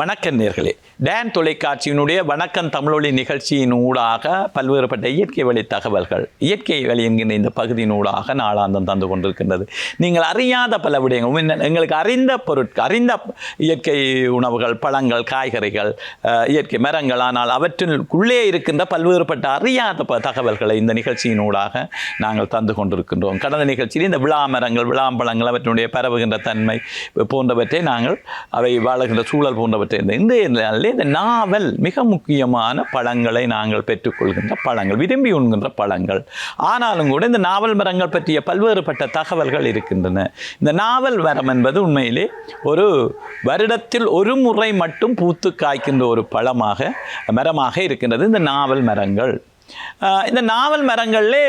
வணக்கம் நேர்களே. டேன் தொலைக்காட்சியினுடைய வணக்கம் தமிழொலி நிகழ்ச்சியின் ஊடாக பல்வேறுபட்ட இயற்கை வழி தகவல்கள் இயற்கை வழி என்கின்ற இந்த பகுதியின் ஊடாக நாளாந்தம் தந்து கொண்டிருக்கின்றது. நீங்கள் அறியாத பல விடயங்கள் எங்களுக்கு அறிந்த பொருட்கள் அறிந்த இயற்கை உணவுகள் பழங்கள் காய்கறிகள் இயற்கை மரங்கள் ஆனால் அவற்றிற்குள்ளே இருக்கின்ற பல்வேறுபட்ட அறியாத ப- தகவல்களை இந்த நிகழ்ச்சியின் ஊடாக நாங்கள் தந்து கொண்டிருக்கின்றோம். கடந்த நிகழ்ச்சியில் இந்த விழா மரங்கள் விழாம்பழங்கள் அவற்றினுடைய பரவுகின்ற தன்மை போன்றவற்றை நாங்கள் அவை வாழுகின்ற சூழல் போன்றவற்றை இந்த இந்த நாவல் மிக முக்கியமான பழங்களை நாங்கள் பெற்றுக்கொள்கின்ற பழங்கள் விரும்பி உண்கின்ற பழங்கள். ஆனாலும் கூட இந்த நாவல் மரங்கள் பற்றிய பல்வேறுபட்ட தகவல்கள் இருக்கின்றன. இந்த நாவல் மரம் என்பது உண்மையிலே ஒரு வருடத்தில் ஒரு முறை மட்டும் பூத்து காய்க்கின்ற ஒரு பழமாக மரமாக இருக்கின்றது இந்த நாவல் மரங்கள். இந்த நாவல் மரங்களிலே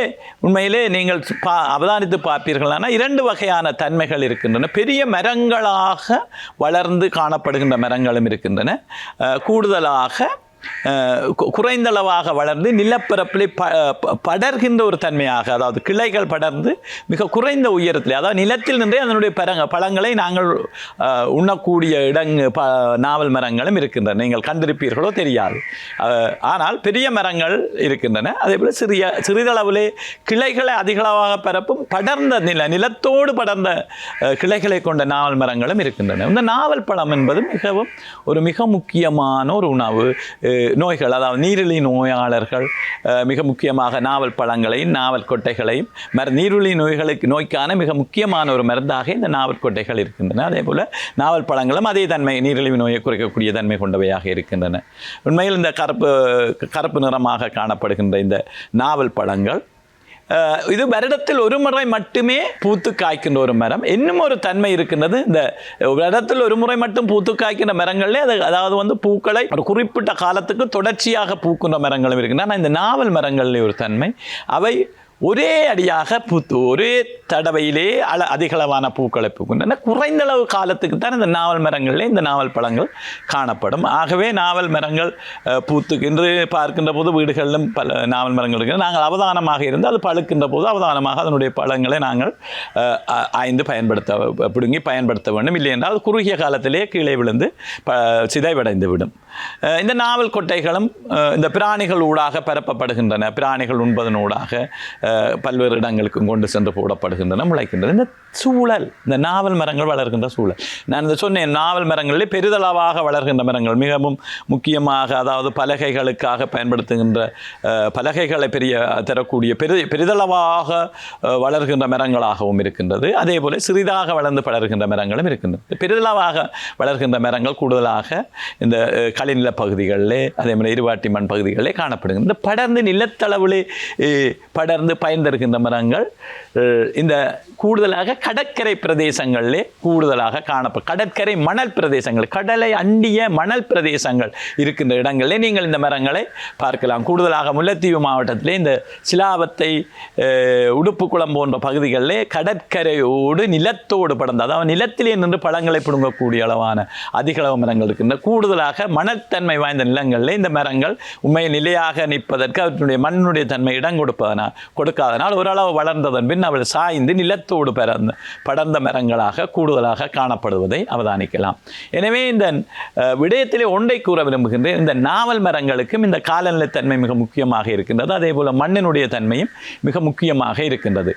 உண்மையிலே நீங்கள் பா அவதானித்து பார்ப்பீர்களானால் இரண்டு வகையான தன்மைகள் இருக்கின்றன. பெரிய மரங்களாக வளர்ந்து காணப்படுகின்ற மரங்களும் இருக்கின்றன. கூடுதலாக குறைந்தளவாக வளர்ந்து நிலப்பரப்பிலே ப படர்கின்ற ஒரு தன்மையாக அதாவது கிளைகள் படர்ந்து மிக குறைந்த உயரத்திலே அதாவது நிலத்தில் நின்றே அதனுடைய பரங்க பழங்களை நாங்கள் உண்ணக்கூடிய இடங்கு ப நாவல் மரங்களும் இருக்கின்றன. நீங்கள் கண்டிருப்பீர்களோ தெரியாது. ஆனால் பெரிய மரங்கள் இருக்கின்றன. அதே போல் சிறிய சிறிதளவிலே கிளைகளை அதிகளவாக பரப்பும் படர்ந்த நில நிலத்தோடு படர்ந்த கிளைகளை கொண்ட நாவல் மரங்களும் இருக்கின்றன. இந்த நாவல் பழம் என்பது மிகவும் ஒரு மிக முக்கியமான ஒரு உணவு. நோய்கள் அதாவது நீரிழி நோயாளர்கள் மிக முக்கியமாக நாவல் பழங்களையும் நாவல் கொட்டைகளையும் மர நீரிழி நோய்களுக்கு நோய்க்கான மிக முக்கியமான ஒரு மருந்தாக இந்த நாவல் கொட்டைகள் இருக்கின்றன. அதே போல் நாவல் பழங்களும் அதே தன்மை நீரிழிவு நோயை குறைக்கக்கூடிய தன்மை கொண்டவையாக இருக்கின்றன. உண்மையில் இந்த கருப்பு கருப்பு நிறமாக காணப்படுகின்ற இந்த நாவல் பழங்கள் இது வருடத்தில் ஒரு முறை மட்டுமே பூத்து காய்க்கின்ற ஒரு மரம். இன்னும் ஒரு தன்மை இருக்கின்றது இந்த வருடத்தில் ஒரு முறை மட்டும் பூத்து காய்க்கின்ற மரங்களே அது அதாவது வந்து பூக்களை ஒரு குறிப்பிட்ட காலத்துக்கு தொடர்ச்சியாக பூக்கின்ற மரங்களும் இருக்கின்றன. ஆனால் இந்த நாவல் மரங்களிலே ஒரு தன்மை அவை ஒரே அடியாக பூத்து ஒரே தடவையிலே அள அதிகளவான பூக்களை பூக்கின்றன குறைந்தளவு காலத்துக்கு தான் இந்த நாவல் மரங்களிலே இந்த நாவல் பழங்கள் காணப்படும். ஆகவே நாவல் மரங்கள் அஹ், பூத்து இன்று பார்க்கின்ற போது வீடுகளிலும் பல நாவல் மரங்கள் இருக்கிறது நாங்கள் அவதானமாக இருந்து அது பழுக்கின்ற போது அவதானமாக அதனுடைய பழங்களை நாங்கள் ஆய்ந்து பயன்படுத்த பிடுங்கி பயன்படுத்த வேண்டும். இல்லை என்றால் அது குறுகிய காலத்திலே கீழே விழுந்து ப சிதைவடைந்து விடும் இந்த நாவல் கொட்டைகளும் இந்த பிராணிகள் ஊடாக பரப்பப்படுகின்றன. பிராணிகள் உண்பதன் ஊடாக பல்வேறு இடங்களுக்கும் கொண்டு சென்று போடப்படுகின்றன. முளைக்கின்றன. இந்த சூழல் இந்த நாவல் மரங்கள் வளர்கின்ற சூழல். நான் இந்த சொன்னேன் நாவல் மரங்களிலே பெரிதளவாக வளர்கின்ற மரங்கள் மிகவும் முக்கியமாக அதாவது பலகைகளுக்காக பயன்படுத்துகின்ற பலகைகளை பெரிய தரக்கூடிய பெரு பெரிதளவாக வளர்கின்ற மரங்களாகவும் இருக்கின்றது. அதே போல சிறிதாக வளர்ந்து படர்கின்ற மரங்களும் இருக்கின்றது. பெரிதளவாக வளர்கின்ற மரங்கள் கூடுதலாக இந்த களிநில பகுதிகளிலே அதே மாதிரி இருவாட்டி மண் பகுதிகளிலே காணப்படுகின்றன. இந்த படர்ந்து நிலத்தளவிலே படர்ந்து பயன் தருகின்ற மரங்கள் இந்த இந்த கூடுதலாக கடற்கரை பிரதேசங்களிலே கூடுதலாக காணப்படும் கடற்கரை மணல் பிரதேசங்கள் கடலை அண்டிய மணல் பிரதேசங்கள் இருக்கின்ற இடங்களிலே நீங்கள் இந்த மரங்களை பார்க்கலாம். கூடுதலாக முல்லைத்தீவு மாவட்டத்திலே இந்த சிலாவத்தை உடுப்பு உடுப்புக்குளம் போன்ற பகுதிகளிலே கடற்கரையோடு நிலத்தோடு படர்ந்த அதாவது நிலத்திலே நின்று பழங்களை பிடுங்கக்கூடிய அளவான அதிக அளவு மரங்கள் இருக்கின்ற கூடுதலாக மணத்தன்மை வாய்ந்த நிலங்களில் இந்த மரங்கள் உண்மையில் நிலையாக நிற்பதற்கு அவற்றினுடைய மண்ணுடைய தன்மை இடம் கொடுப்பதனால் கொடுக்காதனால் ஓரளவு வளர்ந்ததன் பின் அவள் சாய்ந்து நிலத்தோடு பிறந்த படர்ந்த மரங்களாக கூடுதலாக காணப்படுவதை அவதானிக்கலாம். எனவே இந்த விடயத்திலே ஒன்றை கூற விரும்புகின்றேன். இந்த நாவல் மரங்களுக்கும் இந்த காலநிலைத்தன்மை மிக முக்கியமாக இருக்கின்றது. அதே போல மண்ணினுடைய தன்மையும் மிக முக்கியமாக இருக்கின்றது.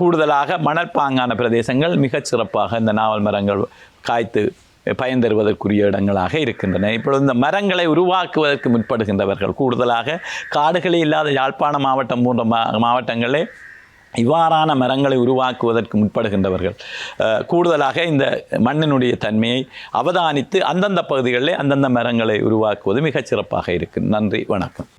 கூடுதலாக மணற்பாங்கான பிரதேசங்கள் மிகச் சிறப்பாக இந்த நாவல் மரங்கள் காய்த்து பயன் தருவதற்குரிய இடங்களாக இருக்கின்றன. இப்பொழுது இந்த மரங்களை உருவாக்குவதற்கு முற்படுகின்றவர்கள் கூடுதலாக காடுகளே இல்லாத யாழ்ப்பாண மாவட்டம் போன்ற மா மாவட்டங்களே இவ்வாறான மரங்களை உருவாக்குவதற்கு முற்படுகின்றவர்கள். கூடுதலாக இந்த மண்ணினுடைய தன்மையை அவதானித்து அந்தந்த பகுதிகளிலே அந்தந்த மரங்களை உருவாக்குவது மிகச்சிறப்பாக இருக்கு நன்றி வணக்கம்.